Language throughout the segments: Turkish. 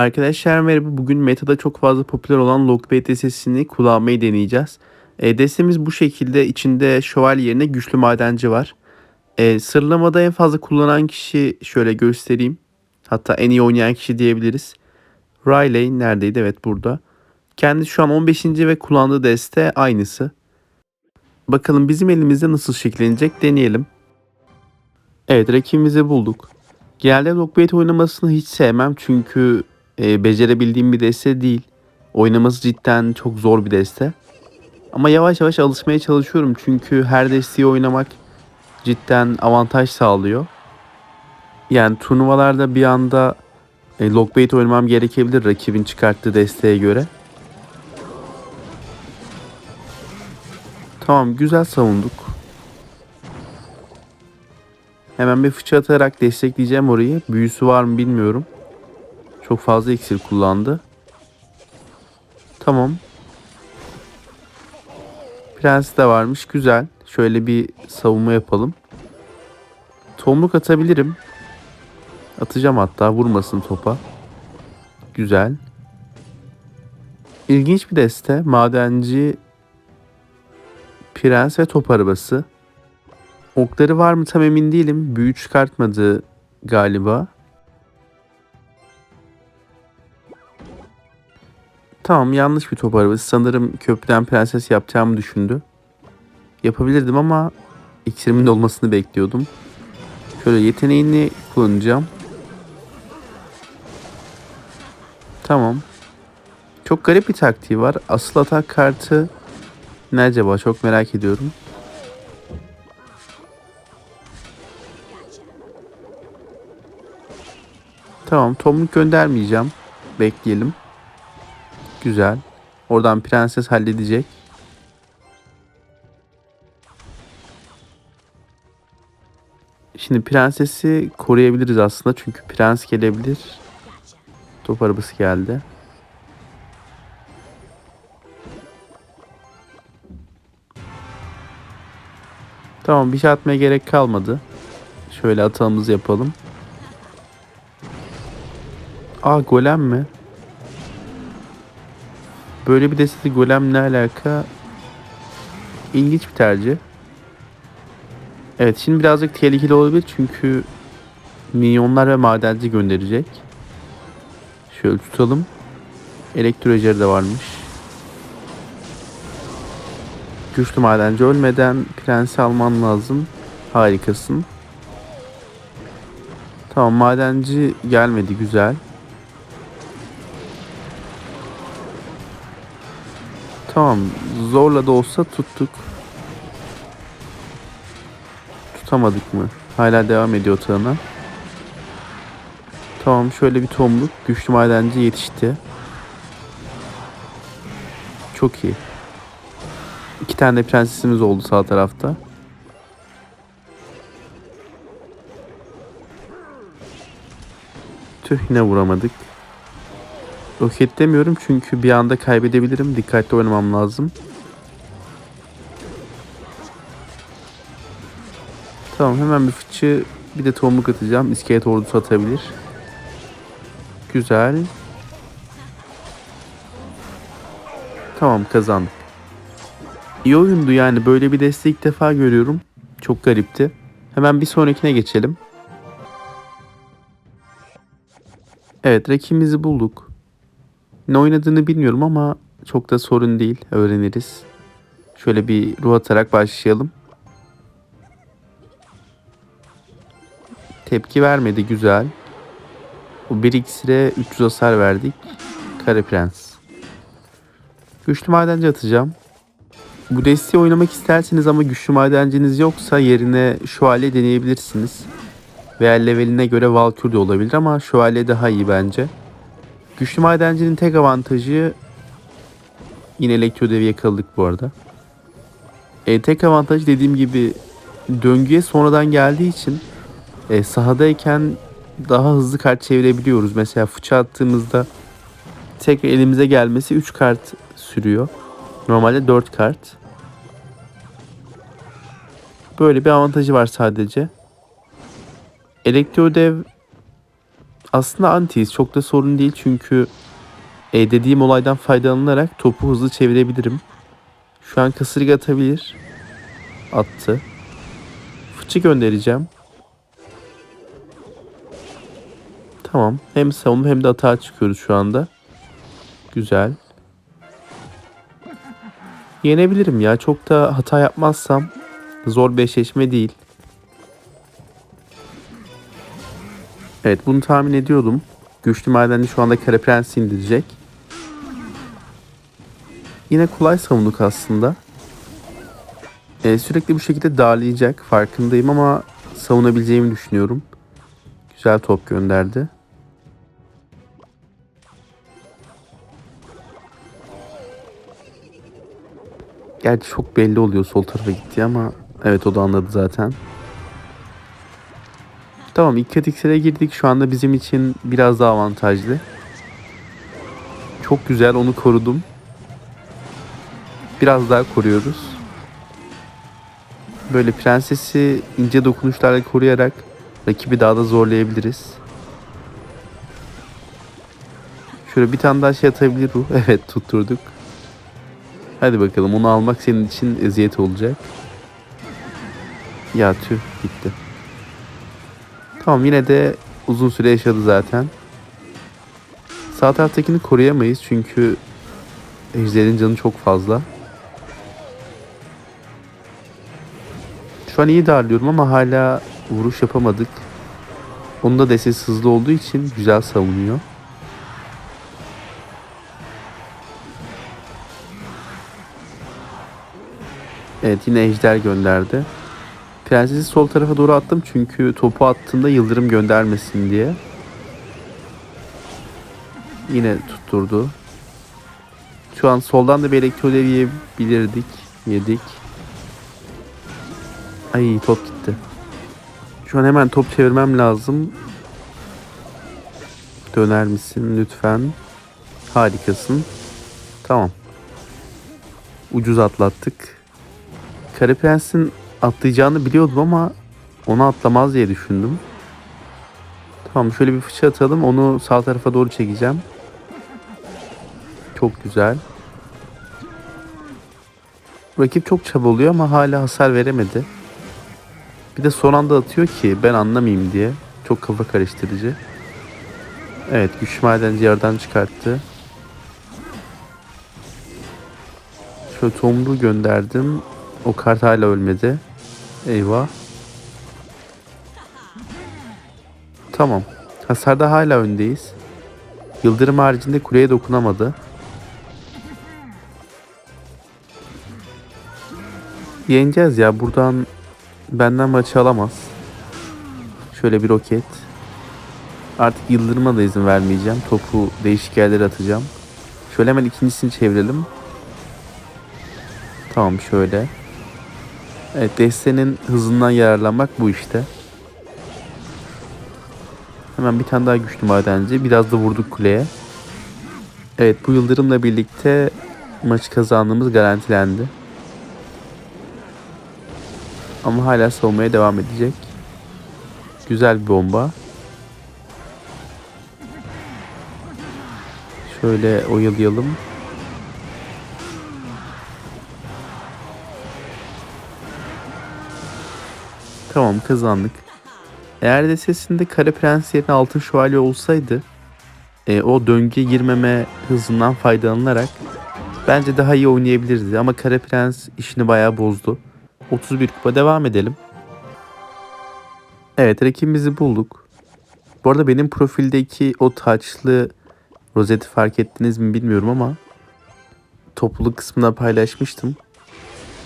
Arkadaşlar merhaba. Bugün metada çok fazla popüler olan Lockbait destesini kullanmayı deneyeceğiz. E, destemiz bu şekilde. içinde şövalye yerine güçlü madenci var. E, sırlamada en fazla kullanan kişi şöyle göstereyim. Hatta en iyi oynayan kişi diyebiliriz. Riley neredeydi? Evet burada. Kendisi şu an 15. ve kullandığı deste aynısı. Bakalım bizim elimizde nasıl şekillenecek deneyelim. Evet rakibimizi bulduk. Genelde Lockbait oynamasını hiç sevmem çünkü e, becerebildiğim bir deste değil. Oynaması cidden çok zor bir deste. Ama yavaş yavaş alışmaya çalışıyorum çünkü her desteği oynamak cidden avantaj sağlıyor. Yani turnuvalarda bir anda e, Lockbait oynamam gerekebilir rakibin çıkarttığı desteğe göre. Tamam güzel savunduk. Hemen bir fıçı atarak destekleyeceğim orayı. Büyüsü var mı bilmiyorum. Çok fazla iksir kullandı. Tamam. Prens de varmış. Güzel. Şöyle bir savunma yapalım. Tomruk atabilirim. Atacağım hatta. Vurmasın topa. Güzel. İlginç bir deste. Madenci, prens ve top arabası. Okları var mı tam emin değilim. Büyü çıkartmadı galiba. Tamam yanlış bir top arabası. Sanırım köprüden prenses yapacağımı düşündü. Yapabilirdim ama iksirimin olmasını bekliyordum. Şöyle yeteneğini kullanacağım. Tamam. Çok garip bir taktiği var. Asıl atak kartı ne acaba çok merak ediyorum. Tamam tomruk göndermeyeceğim. Bekleyelim. Güzel. Oradan prenses halledecek. Şimdi prensesi koruyabiliriz aslında çünkü prens gelebilir. Top arabası geldi. Tamam bir şey atmaya gerek kalmadı. Şöyle atağımızı yapalım. Aa golem mi? Böyle bir destede golem ne alaka? İlginç bir tercih. Evet şimdi birazcık tehlikeli olabilir çünkü minyonlar ve madenci gönderecek. Şöyle tutalım. Elektrojeri de varmış. Güçlü madenci ölmeden prensi alman lazım. Harikasın. Tamam madenci gelmedi güzel. Tamam zorla da olsa tuttuk. Tutamadık mı? Hala devam ediyor tağına. Tamam şöyle bir tomruk. Güçlü madenci yetişti. Çok iyi. İki tane de prensesimiz oldu sağ tarafta. Tüh yine vuramadık. Roketlemiyorum çünkü bir anda kaybedebilirim. Dikkatli oynamam lazım. Tamam hemen bir fıçı bir de tohumluk atacağım. İskelet ordusu atabilir. Güzel. Tamam kazandık. İyi oyundu yani böyle bir desteği ilk defa görüyorum. Çok garipti. Hemen bir sonrakine geçelim. Evet rakibimizi bulduk. Ne oynadığını bilmiyorum ama çok da sorun değil. Öğreniriz. Şöyle bir ruh atarak başlayalım. Tepki vermedi. Güzel. Bu 1 iksire 300 hasar verdik. Kare Prens. Güçlü madenci atacağım. Bu desteği oynamak isterseniz ama güçlü madenciniz yoksa yerine şövalye deneyebilirsiniz. Veya leveline göre Valkür de olabilir ama şövalye daha iyi bence. Güçlü madencinin tek avantajı yine elektro devi yakaladık bu arada. E, tek avantaj dediğim gibi döngüye sonradan geldiği için e, sahadayken daha hızlı kart çevirebiliyoruz. Mesela fıça attığımızda tek elimize gelmesi 3 kart sürüyor. Normalde 4 kart. Böyle bir avantajı var sadece. Elektro dev Aslında antiyiz. Çok da sorun değil çünkü e, dediğim olaydan faydalanarak topu hızlı çevirebilirim. Şu an kasırga atabilir. Attı. Fıçı göndereceğim. Tamam. Hem savunma hem de atağa çıkıyoruz şu anda. Güzel. Yenebilirim ya. Çok da hata yapmazsam zor bir eşleşme değil. Evet bunu tahmin ediyordum. Güçlü madenci şu anda Kara Prens'i indirecek. Yine kolay savunduk aslında. Ee, sürekli bu şekilde darlayacak farkındayım ama savunabileceğimi düşünüyorum. Güzel top gönderdi. Gerçi çok belli oluyor sol tarafa gitti ama evet o da anladı zaten. Tamam ilk katiksele girdik. Şu anda bizim için biraz daha avantajlı. Çok güzel onu korudum. Biraz daha koruyoruz. Böyle prensesi ince dokunuşlarla koruyarak rakibi daha da zorlayabiliriz. Şöyle bir tane daha şey atabilir bu. Evet tutturduk. Hadi bakalım onu almak senin için eziyet olacak. Ya tüh gitti. Tamam yine de uzun süre yaşadı zaten. Sağ taraftakini koruyamayız çünkü ejderin canı çok fazla. Şu an iyi darlıyorum ama hala vuruş yapamadık. Onun da desesi hızlı olduğu için güzel savunuyor. Evet yine ejder gönderdi. Prensesi sol tarafa doğru attım çünkü topu attığında yıldırım göndermesin diye. Yine tutturdu. Şu an soldan da bir elektrolev yiyebilirdik. Yedik. Ay top gitti. Şu an hemen top çevirmem lazım. Döner misin lütfen? Harikasın. Tamam. Ucuz atlattık. Kara Prens'in atlayacağını biliyordum ama onu atlamaz diye düşündüm. Tamam şöyle bir fıçı atalım. Onu sağ tarafa doğru çekeceğim. Çok güzel. Rakip çok çabalıyor ama hala hasar veremedi. Bir de son anda atıyor ki ben anlamayayım diye. Çok kafa karıştırıcı. Evet güç madenci yerden çıkarttı. Şöyle tomruğu gönderdim. O kart hala ölmedi. Eyvah. Tamam. Hasarda hala öndeyiz. Yıldırım haricinde kuleye dokunamadı. Yeneceğiz ya. Buradan benden maçı alamaz. Şöyle bir roket. Artık yıldırıma da izin vermeyeceğim. Topu değişik yerlere atacağım. Şöyle hemen ikincisini çevirelim. Tamam şöyle. Evet destenin hızından yararlanmak bu işte. Hemen bir tane daha güçlü madenci. Biraz da vurduk kuleye. Evet bu yıldırımla birlikte maçı kazandığımız garantilendi. Ama hala savunmaya devam edecek. Güzel bir bomba. Şöyle oyalayalım. Tamam kazandık. Eğer de sesinde Kara Prens yerine Altın Şövalye olsaydı e, o döngüye girmeme hızından faydalanarak bence daha iyi oynayabilirdi. Ama Kara Prens işini bayağı bozdu. 31 kupa devam edelim. Evet rakibimizi bulduk. Bu arada benim profildeki o taçlı rozeti fark ettiniz mi bilmiyorum ama topluluk kısmına paylaşmıştım.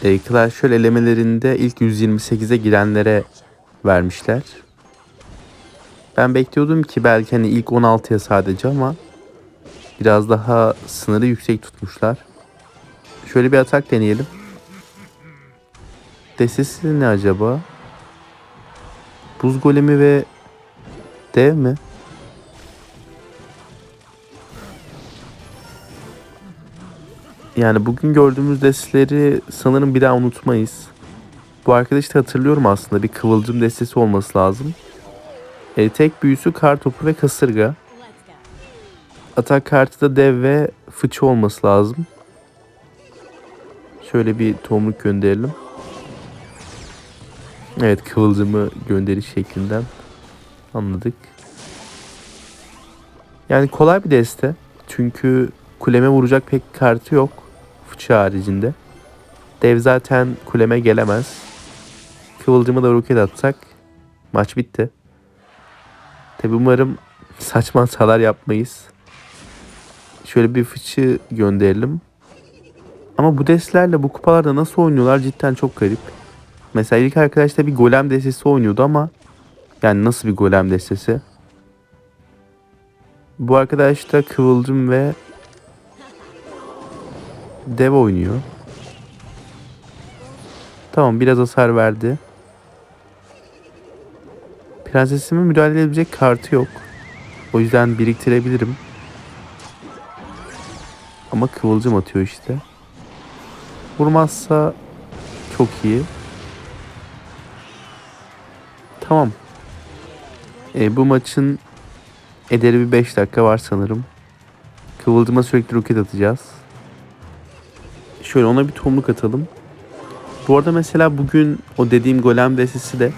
E, Clash Royale elemelerinde ilk 128'e girenlere vermişler. Ben bekliyordum ki belki hani ilk 16'ya sadece ama biraz daha sınırı yüksek tutmuşlar. Şöyle bir atak deneyelim. Desesi ne acaba? Buz golemi ve dev mi? Yani bugün gördüğümüz desteleri sanırım bir daha unutmayız. Bu arkadaşı da hatırlıyorum aslında. Bir kıvılcım destesi olması lazım. E, tek büyüsü kar topu ve kasırga. Atak kartı da dev ve fıçı olması lazım. Şöyle bir tomruk gönderelim. Evet kıvılcımı gönderiş şeklinden anladık. Yani kolay bir deste. Çünkü kuleme vuracak pek kartı yok. Fıçı haricinde. Dev zaten kuleme gelemez. Kıvılcımı da roket atsak maç bitti. Tabi umarım saçma hatalar yapmayız. Şöyle bir fıçı gönderelim. Ama bu destlerle bu kupalarda nasıl oynuyorlar cidden çok garip. Mesela ilk arkadaşta bir golem destesi oynuyordu ama yani nasıl bir golem destesi? Bu arkadaş da Kıvılcım ve Dev oynuyor. Tamam biraz hasar verdi. Prensesimin müdahale edebilecek kartı yok. O yüzden biriktirebilirim. Ama kıvılcım atıyor işte. Vurmazsa çok iyi. Tamam. E, bu maçın ederi bir 5 dakika var sanırım. Kıvılcıma sürekli roket atacağız. Şöyle ona bir tomruk atalım. Bu arada mesela bugün o dediğim golem destesi de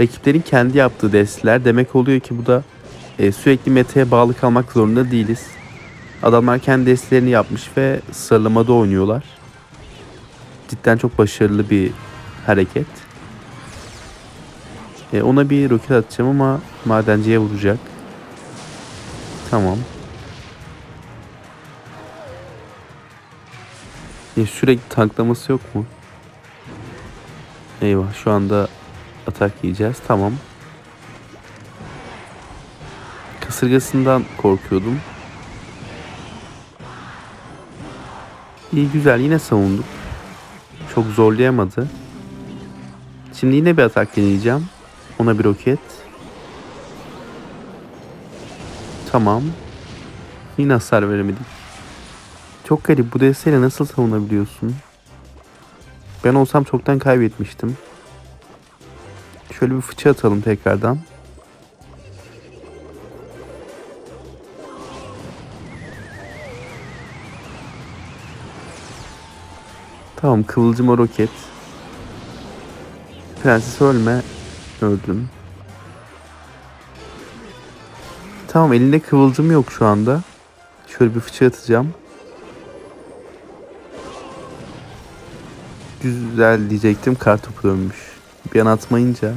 rakiplerin kendi yaptığı desteler. Demek oluyor ki bu da e, sürekli metaya bağlı kalmak zorunda değiliz. Adamlar kendi destelerini yapmış ve sıralamada oynuyorlar. Cidden çok başarılı bir hareket. E, ona bir roket atacağım ama madenciye vuracak. Tamam. E, sürekli tanklaması yok mu? Eyvah şu anda atak yiyeceğiz. Tamam. Kasırgasından korkuyordum. İyi güzel yine savunduk. Çok zorlayamadı. Şimdi yine bir atak deneyeceğim. Ona bir roket. Tamam. Yine hasar veremedik. Çok garip bu desteyle nasıl savunabiliyorsun? Ben olsam çoktan kaybetmiştim. Şöyle bir fıçı atalım tekrardan. Tamam kıvılcıma roket. Prenses ölme. Öldüm. Tamam elinde kıvılcım yok şu anda. Şöyle bir fıçı atacağım. Güzel diyecektim kartopu dönmüş. Bir an atmayınca.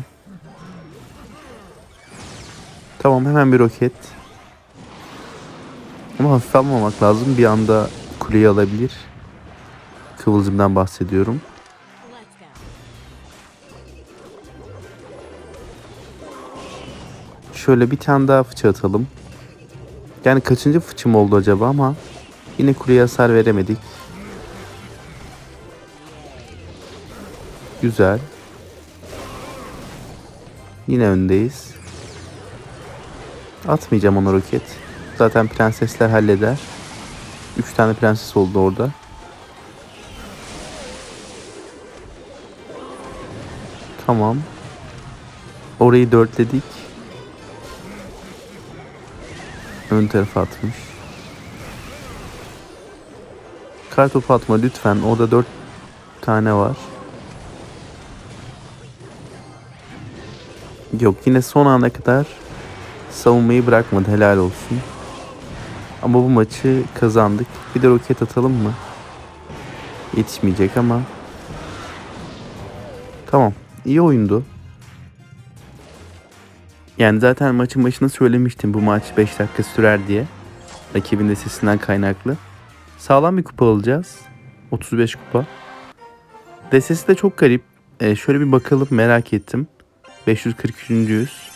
Tamam hemen bir roket. Ama hafif almamak lazım. Bir anda kuleyi alabilir. Kıvılcımdan bahsediyorum. Şöyle bir tane daha fıçı atalım. Yani kaçıncı fıçım oldu acaba ama yine kuleye hasar veremedik. Güzel. Yine öndeyiz. Atmayacağım ona roket. Zaten prensesler halleder. 3 tane prenses oldu orada. Tamam. Orayı dörtledik. Ön tarafa atmış. Kartopu atma lütfen. Orada dört tane var. Yok yine son ana kadar savunmayı bırakmadı. Helal olsun. Ama bu maçı kazandık. Bir de roket atalım mı? Yetişmeyecek ama. Tamam. İyi oyundu. Yani zaten maçın başında söylemiştim bu maç 5 dakika sürer diye. Rakibin de sesinden kaynaklı. Sağlam bir kupa alacağız. 35 kupa. Desesi de çok garip. Ee, şöyle bir bakalım merak ettim. 543. yüz.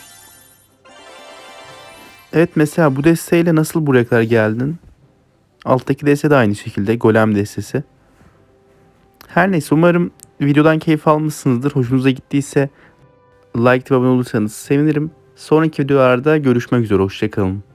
Evet mesela bu desteğiyle nasıl buraya kadar geldin? Alttaki deste de aynı şekilde. Golem destesi. Her neyse umarım videodan keyif almışsınızdır. Hoşunuza gittiyse like ve abone olursanız sevinirim. Sonraki videolarda görüşmek üzere. Hoşçakalın.